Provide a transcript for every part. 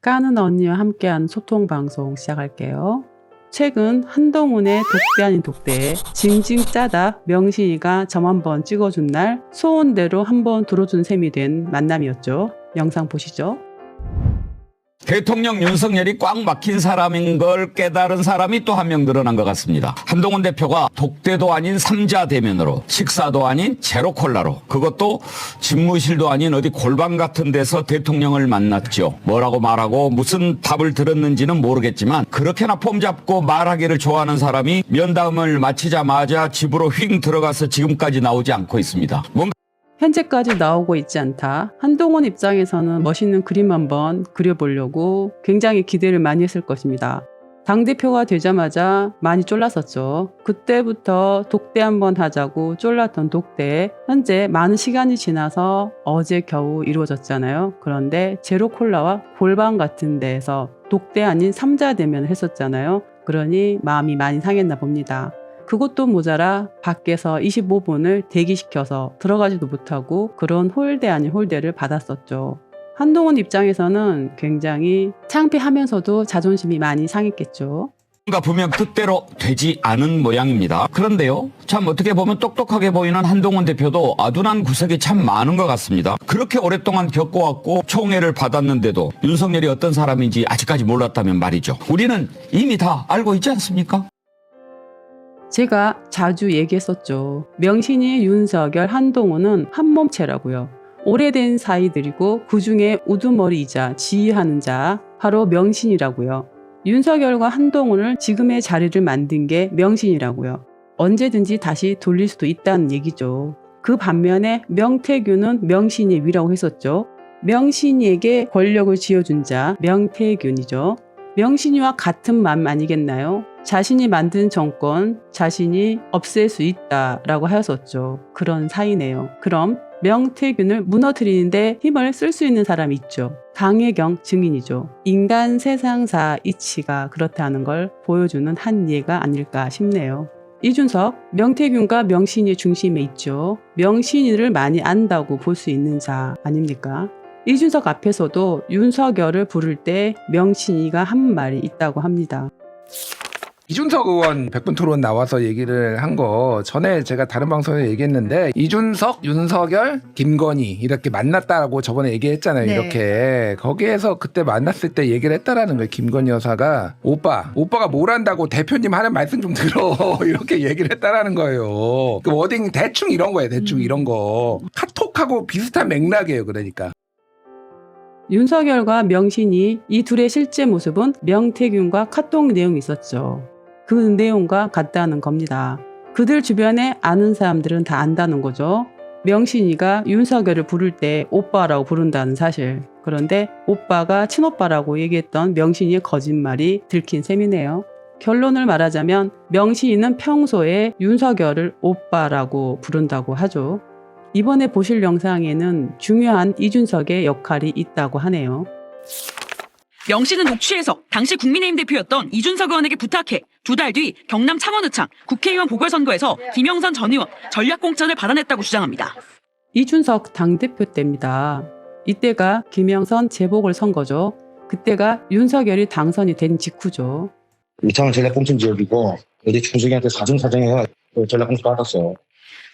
까는 언니와 함께하는 소통 방송 시작할게요. 최근 한동훈의 독대 아닌 독대에 징징 짜다 명신이가 점 한번 찍어준 날 소원대로 한번 들어준 셈이 된 만남이었죠. 영상 보시죠. 대통령 윤석열이 꽉 막힌 사람인 걸 깨달은 사람이 또 한 명 늘어난 것 같습니다. 한동훈 대표가 독대도 아닌 삼자 대면으로 식사도 아닌 제로 콜라로 그것도 집무실도 아닌 어디 골방 같은 데서 대통령을 만났죠. 뭐라고 말하고 무슨 답을 들었는지는 모르겠지만 그렇게나 폼 잡고 말하기를 좋아하는 사람이 면담을 마치자마자 집으로 휙 들어가서 지금까지 나오지 않고 있습니다. 현재까지 나오고 있지 않다. 한동훈 입장에서는 멋있는 그림 한번 그려보려고 굉장히 기대를 많이 했을 것입니다. 당대표가 되자마자 많이 쫄랐었죠. 그때부터 독대 한번 하자고 쫄랐던 독대, 현재 많은 시간이 지나서 어제 겨우 이루어졌잖아요. 그런데 제로콜라와 골방 같은 데에서 독대 아닌 삼자 대면을 했었잖아요. 그러니 마음이 많이 상했나 봅니다. 그것도 모자라 밖에서 25분을 대기시켜서 들어가지도 못하고 그런 홀대 아닌 홀대를 받았었죠. 한동훈 입장에서는 굉장히 창피하면서도 자존심이 많이 상했겠죠. 분명 뜻대로 되지 않은 모양입니다. 그런데요, 참 어떻게 보면 똑똑하게 보이는 한동훈 대표도 아둔한 구석이 참 많은 것 같습니다. 그렇게 오랫동안 겪어왔고 총애를 받았는데도 윤석열이 어떤 사람인지 아직까지 몰랐다면 말이죠. 우리는 이미 다 알고 있지 않습니까? 제가 자주 얘기했었죠. 명신이 윤석열, 한동훈은 한 몸체라고요. 오래된 사이들이고 그 중에 우두머리이자 지휘하는 자 바로 명신이라고요. 윤석열과 한동훈을 지금의 자리를 만든 게 명신이라고요. 언제든지 다시 돌릴 수도 있다는 얘기죠. 그 반면에 명태균은 명신의 위라고 했었죠. 명신이에게 권력을 쥐어준 자 명태균이죠. 명신이와 같은 맘 아니겠나요? 자신이 만든 정권, 자신이 없앨 수 있다라고 하였었죠. 그런 사이네요. 그럼 명태균을 무너뜨리는데 힘을 쓸 수 있는 사람이 있죠. 강혜경 증인이죠. 인간 세상사 이치가 그렇다는 걸 보여주는 한 예가 아닐까 싶네요. 이준석, 명태균과 명신이 중심에 있죠. 명신이를 많이 안다고 볼 수 있는 자 아닙니까? 이준석 앞에서도 윤석열을 부를 때 명신이가 한 말이 있다고 합니다. 이준석 의원 100분 토론 나와서 얘기를 한 거 전에 제가 다른 방송에 얘기했는데 이준석, 윤석열, 김건희 이렇게 만났다라고 저번에 얘기했잖아요. 네. 이렇게 거기에서 그때 만났을 때 얘기를 했다라는 거예요. 김건희 여사가 오빠, 오빠가 뭘 한다고 대표님 하는 말씀 좀 들어 이렇게 얘기를 했다라는 거예요. 그 워딩 대충 이런 거예요. 대충 음. 이런 거 카톡하고 비슷한 맥락이에요. 그러니까. 윤석열과 명신이 이 둘의 실제 모습은 명태균과 카톡 내용이 있었죠. 그 내용과 같다는 겁니다. 그들 주변에 아는 사람들은 다 안다는 거죠. 명신이가 윤석열을 부를 때 오빠라고 부른다는 사실. 그런데 오빠가 친오빠라고 얘기했던 명신이의 거짓말이 들킨 셈이네요. 결론을 말하자면 명신이는 평소에 윤석열을 오빠라고 부른다고 하죠. 이번에 보실 영상에는 중요한 이준석의 역할이 있다고 하네요. 명 씨는 녹취에서 당시 국민의힘 대표였던 이준석 의원에게 부탁해 두 달 뒤 경남 창원의창 국회의원 보궐선거에서 김영선 전 의원 전략공천을 받아냈다고 주장합니다. 이준석 당대표 때입니다. 이때가 김영선 재보궐 선거죠. 그때가 윤석열이 당선이 된 직후죠. 이창은 전략공천 지역이고 어디 충성이한테 사정사정해가 전략공천 받았어.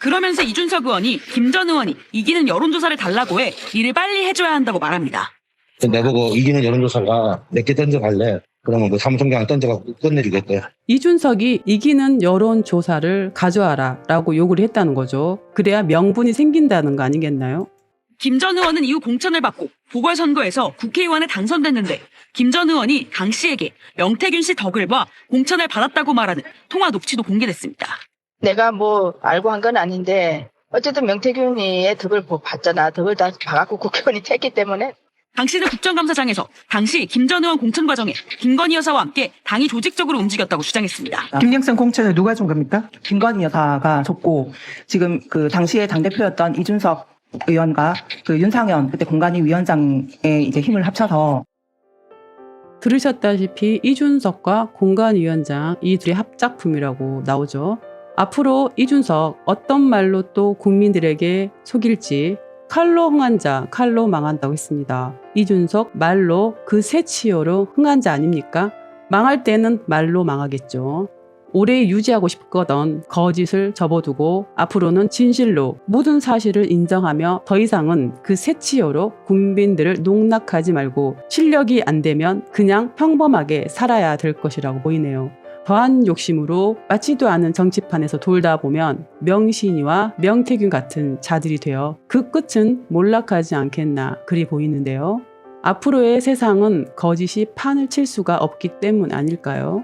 그러면서 이준석 의원이 김 전 의원이 이기는 여론조사를 달라고 해 일을 빨리 해줘야 한다고 말합니다. 내보고 이기는 여론조사가 몇개 던져갈래? 그러면 뭐 사무총장 던져갖고 끝내주겠대. 이준석이 이기는 여론조사를 가져와라 라고 요구를 했다는 거죠. 그래야 명분이 생긴다는 거 아니겠나요? 김 전 의원은 이후 공천을 받고 보궐선거에서 국회의원에 당선됐는데 김 전 의원이 강 씨에게 명태균 씨 덕을 봐 공천을 받았다고 말하는 통화 녹취도 공개됐습니다. 내가 뭐 알고 한 건 아닌데 어쨌든 명태균이의 덕을 보- 봤잖아. 덕을 다 봐갖고 국회의원이 됐기 때문에 강 씨는 국정감사장에서 당시 김전 의원 공천 과정에 김건희 여사와 함께 당이 조직적으로 움직였다고 주장했습니다. 김영선 공천을 누가 준 겁니까? 김건희 여사가 줬고 지금 그 당시에 당 대표였던 이준석 의원과 그 윤상현 그때 공관위 위원장의 이제 힘을 합쳐서 들으셨다시피 이준석과 공관위원장 이 둘의 합작품이라고 나오죠. 앞으로 이준석 어떤 말로 또 국민들에게 속일지 칼로 흥한 자 칼로 망한다고 했습니다. 이준석 말로 그 새치요로 흥한 자 아닙니까? 망할 때는 말로 망하겠죠. 오래 유지하고 싶거든 거짓을 접어두고 앞으로는 진실로 모든 사실을 인정하며 더 이상은 그 새치요로 국민들을 농락하지 말고 실력이 안 되면 그냥 평범하게 살아야 될 것이라고 보이네요. 더한 욕심으로 맞지도 않은 정치판에서 돌다 보면 명신이와 명태균 같은 자들이 되어 그 끝은 몰락하지 않겠나 그리 보이는데요. 앞으로의 세상은 거짓이 판을 칠 수가 없기 때문 아닐까요?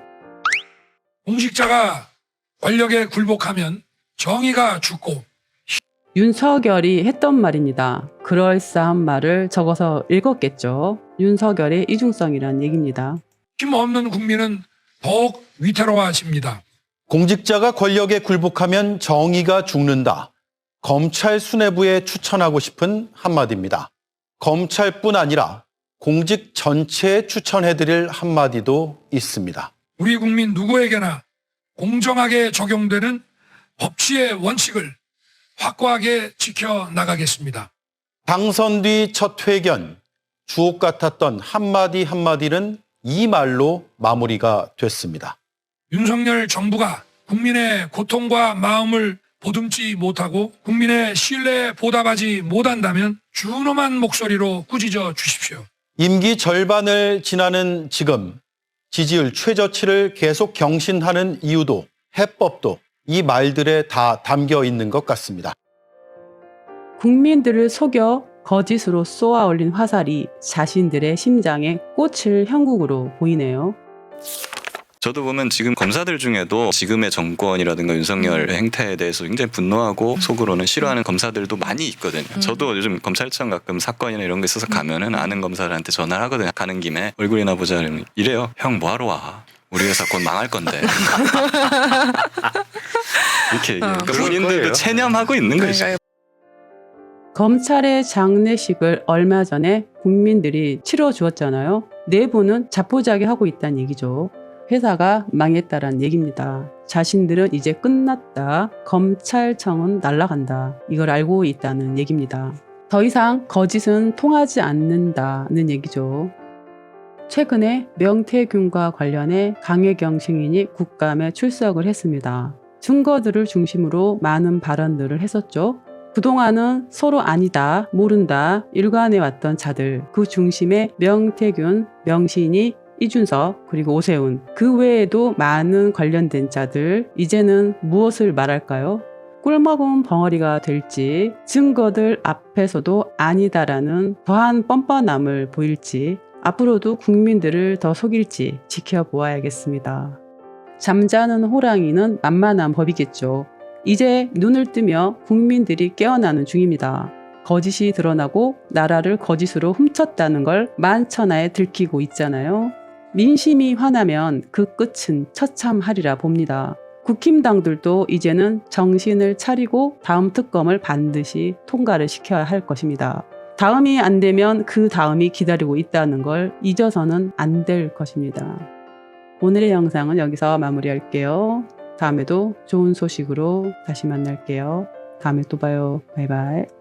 공직자가 권력에 굴복하면 정의가 죽고 윤석열이 했던 말입니다. 그럴싸한 말을 적어서 읽었겠죠. 윤석열의 이중성이란 얘기입니다. 힘없는 국민은 더욱 위태로워집니다. 공직자가 권력에 굴복하면 정의가 죽는다. 검찰 수뇌부에 추천하고 싶은 한마디입니다. 검찰뿐 아니라 공직 전체에 추천해드릴 한마디도 있습니다. 우리 국민 누구에게나 공정하게 적용되는 법치의 원칙을 확고하게 지켜 나가겠습니다. 당선 뒤 첫 회견, 주옥 같았던 한마디 한마디는 이 말로 마무리가 됐습니다. 윤석열 정부가 국민의 고통과 마음을 보듬지 못하고 국민의 신뢰에 보답하지 못한다면 준엄한 목소리로 꾸짖어 주십시오. 임기 절반을 지나는 지금 지지율 최저치를 계속 경신하는 이유도 해법도 이 말들에 다 담겨 있는 것 같습니다. 국민들을 속여 거짓으로 쏘아 올린 화살이 자신들의 심장에 꽂힐 형국으로 보이네요. 저도 보면 지금 검사들 중에도 지금의 정권이라든가 윤석열 행태에 대해서 굉장히 분노하고 속으로는 싫어하는 검사들도 많이 있거든요. 저도 요즘 검찰청 가끔 사건이나 이런 거 있어서 가면은 아는 검사들한테 전화를 하거든요. 가는 김에 얼굴이나 보자 그러면 이래요. 형 뭐하러 와? 우리 회사 곧 망할 건데. 이렇게 얘기해요. 그러니까 본인들도 체념하고 있는 거죠. 검찰의 장례식을 얼마 전에 국민들이 치러 주었잖아요. 내부는 자포자기 하고 있다는 얘기죠. 회사가 망했다란 얘기입니다. 자신들은 이제 끝났다. 검찰청은 날아간다. 이걸 알고 있다는 얘기입니다. 더 이상 거짓은 통하지 않는다는 얘기죠. 최근에 명태균과 관련해 강혜경 증인이 국감에 출석을 했습니다. 증거들을 중심으로 많은 발언들을 했었죠. 그동안은 서로 아니다, 모른다, 일관해왔던 자들, 그 중심에 명태균, 명신이, 이준석, 그리고 오세훈, 그 외에도 많은 관련된 자들, 이제는 무엇을 말할까요? 꿀먹은 벙어리가 될지, 증거들 앞에서도 아니다라는 더한 뻔뻔함을 보일지, 앞으로도 국민들을 더 속일지 지켜보아야겠습니다. 잠자는 호랑이는 만만한 법이겠죠. 이제 눈을 뜨며 국민들이 깨어나는 중입니다. 거짓이 드러나고 나라를 거짓으로 훔쳤다는 걸 만천하에 들키고 있잖아요. 민심이 화나면 그 끝은 처참하리라 봅니다. 국힘당들도 이제는 정신을 차리고 다음 특검을 반드시 통과를 시켜야 할 것입니다. 다음이 안 되면 그 다음이 기다리고 있다는 걸 잊어서는 안 될 것입니다. 오늘의 영상은 여기서 마무리할게요. 다음에도 좋은 소식으로 다시 만날게요. 다음에 또 봐요. 바이바이.